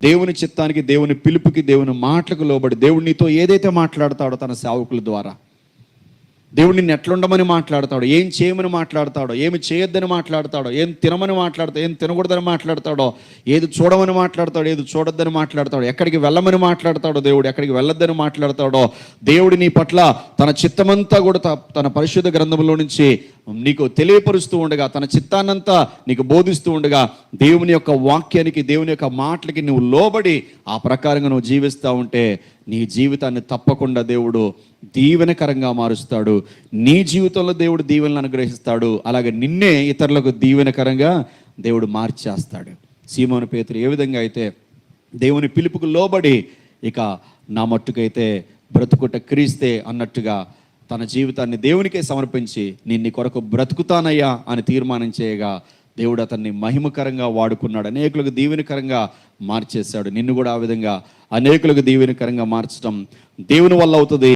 దేవుని చిత్తానికి దేవుని పిలుపుకి దేవుని మాటలకు లోబడి దేవుడు నీతో ఏదైతే మాట్లాడతాడో తన సేవకుల ద్వారా. దేవుడు నిన్ను ఎట్లుండమని మాట్లాడతాడో ఏం చేయమని మాట్లాడతాడో ఏమి చేయొద్దని మాట్లాడతాడో ఏం తినమని మాట్లాడతాడు ఏం తినకూడదని మాట్లాడతాడో ఏది చూడమని మాట్లాడతాడో ఏది చూడొద్దని మాట్లాడతాడో ఎక్కడికి వెళ్ళమని మాట్లాడతాడో దేవుడు ఎక్కడికి వెళ్ళొద్దని మాట్లాడతాడో దేవుడు నీ పట్ల తన చిత్తమంతా కూడా త- తన పరిశుద్ధ గ్రంథంలో నుంచి నీకు తెలియపరుస్తూ ఉండగా తన చిత్తాన్నంతా నీకు బోధిస్తూ ఉండగా దేవుని యొక్క వాక్యానికి దేవుని యొక్క మాటలకి నువ్వు లోబడి ఆ ప్రకారంగా నువ్వు జీవిస్తూ ఉంటే నీ జీవితాన్ని తప్పకుండా దేవుడు దీవెనకరంగా మారుస్తాడు. నీ జీవితంలో దేవుడు దీవెనలు అనుగ్రహిస్తాడు. అలాగే నిన్నే ఇతరులకు దీవెనకరంగా దేవుడు మార్చేస్తాడు. సీమోను పేతురు ఏ విధంగా అయితే దేవుని పిలుపుకు లోబడి ఇక నా మట్టుకైతే బ్రతుకుట క్రీస్తే అన్నట్టుగా తన జీవితాన్ని దేవునికే సమర్పించి నేను నీ కొరకు బ్రతుకుతానయ్యా అని తీర్మానం చేయగా దేవుడు అతన్ని మహిమకరంగా వాడుకున్నాడు అనేకులకు దీవెనకరంగా మార్చేశాడు. నిన్ను కూడా ఆ విధంగా అనేకులకు దీవెనకరంగా మార్చడం దేవుని వల్ల అవుతుంది.